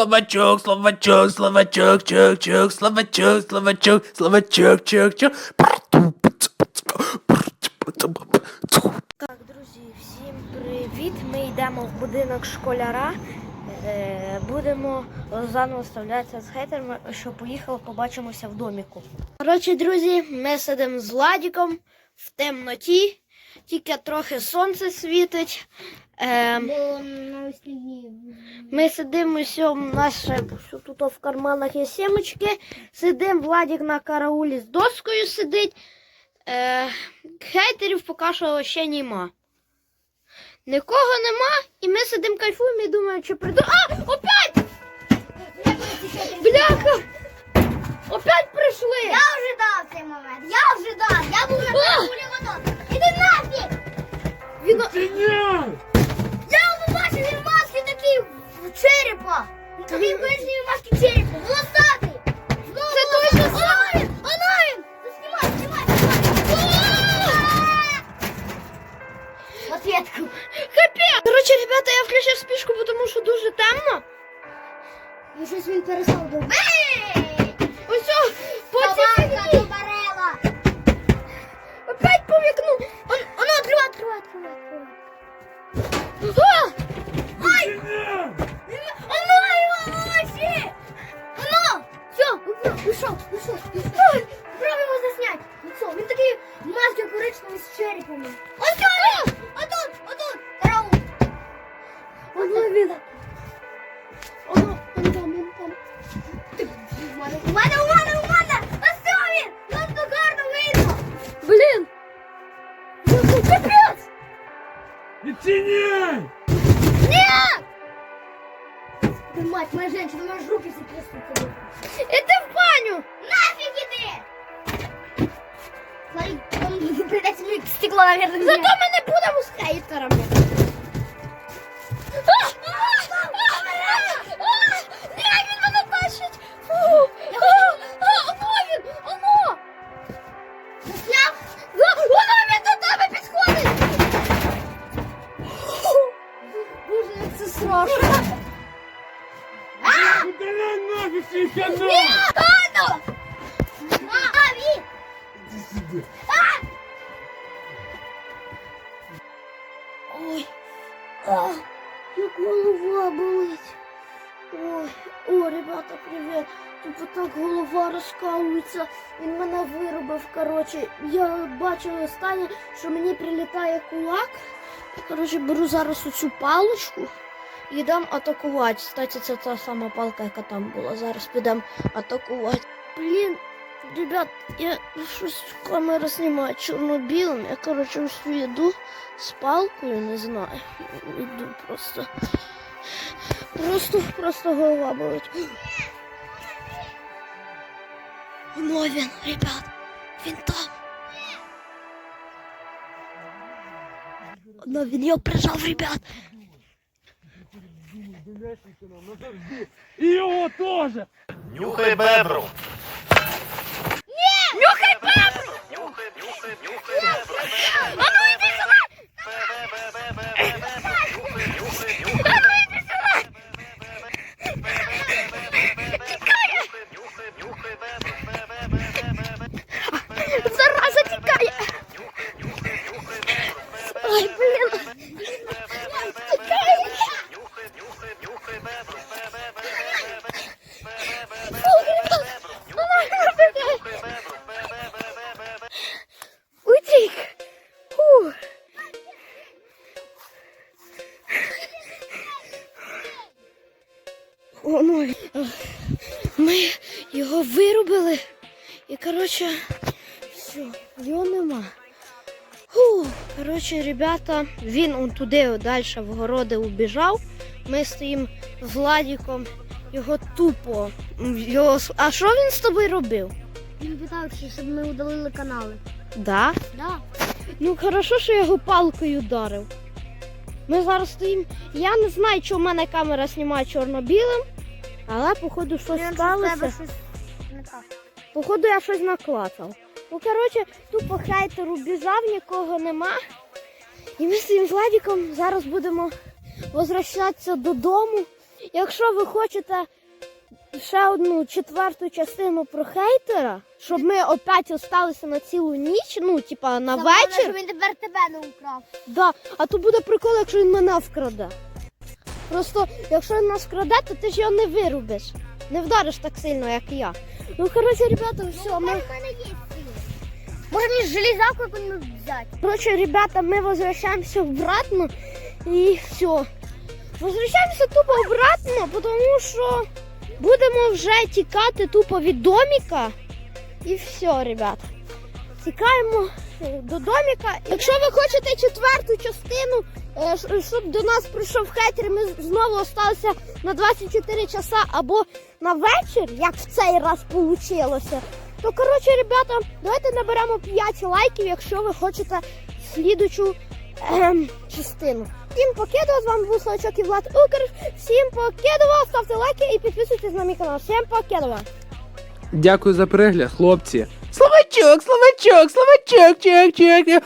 словачок, словачок, словачок, чок, чок, словачок, словачок, словачок, чок, чок. Так, друзі, всім привіт! Ми йдемо в будинок школяра. Е, Будемо заново вставлятися з хейтерами, що поїхали, побачимося в доміку. Коротше, друзі, ми сидимо з Владіком в темноті, тільки трохи сонце світить. Е, ми сидимо, у нас ще що тут в карманах є сімочки. Сидимо, Владік на караулі з доскою сидить. Е, хейтерів поки що ще нема. Нікого нема, і ми сидимо кайфуємо і думаємо, чи прийду. А! Опять! Бляха! Опять прийшли! Я вже дав цей момент, я вже дав, я був на караулі черепа. Такий пишний в масці черепа, волосатий. Знову Це волосатий. точно Оно він, оно він. Ну, Знімай, знімай, знімай. Ответку. Капець! Коротше, ребята, я включив спішку, тому що дуже темно. Ну щось він перестав до Ось о, по цій Собака фігні. Барела. Опять по вікну. Он, оно відкривай, відкривай, відкривай, Тяни! Нет! Да мать, моя женщина, мои руки все трясутся. Это в баню! Нафиг иди! Смотри, он предатель стекло, наверное. Зато меня мене буде пускає торами. Це страшно. Удаляй нафіг свій канал! Ану! А, Ві! Ой! А! Як голова болить! Ой, о, ребята, привіт! Тупо так голова розкалується. Він мене виробив. Коротше, я бачила останнє, що мені прилітає кулак. Я, коротше, беру зараз оцю паличку і йдемо атакувати. Кстати, це та сама палка, яка там була. Зараз підемо атакувати. Блін, ребят, я щось камера знімає чорно-білим. Я, коротше, ось йду з палкою, не знаю. Іду просто. Просто, просто голова болить. Воно він, ребят, він там. Воно він його прижав, ребят. І його теж! Нюхай бебру. Нюхай бебру! Нюхай, нюхай, нюхай О, ну, ми його вирубили і, коротше, все, його нема. Фу, коротше, ребята, він он туди далі в городи убіжав. Ми стоїмо з Владіком, його тупо. Його... А що він з тобою робив? Він питав, щоб ми удалили канали. Да? Да. Ну, хорошо, що я його палкою ударив. Ми зараз стоїмо. Я не знаю, чи в мене камера знімає чорно-білим, але походу щось сталося. Походу я щось наклацав. Ну, коротше, тупо хейтер убіжав, нікого нема. І ми з цим Владіком зараз будемо возвращатися додому. якщо ви хочете ще одну четверту частину про хейтера, щоб ми опять осталися на цілу ніч, ну, типа на Забавно, вечір. що він тепер тебе не украв. Да, а то буде прикол, якщо він мене вкраде. Просто, якщо він нас вкраде, то ти ж його не вирубиш. Не вдариш так сильно, як я. Ну, коротше, ребята, все, ми. в мене є Може мені железяку якусь взяти? Короче, ребята, мы возвращаемся обратно и все. Возвращаємося тупо обратно, тому що будемо вже тікати тупо від доміка. І все, ребята. Тікаємо е, до доміка. Якщо ви хочете четверту частину, е, щоб до нас прийшов хейтер, ми знову осталися на 24 часа або на вечір, як в цей раз вийшло. То коротше, ребята, давайте наберемо 5 лайків, якщо ви хочете слідучу ем, частину. Всім покидова, з вами був Славчок і Влад Укр. Всім покидова, ставте лайки і підписуйтесь на мій канал. Всім покидова. Дякую за перегляд, хлопці. Словачок, словачок, словачок, чек, чок.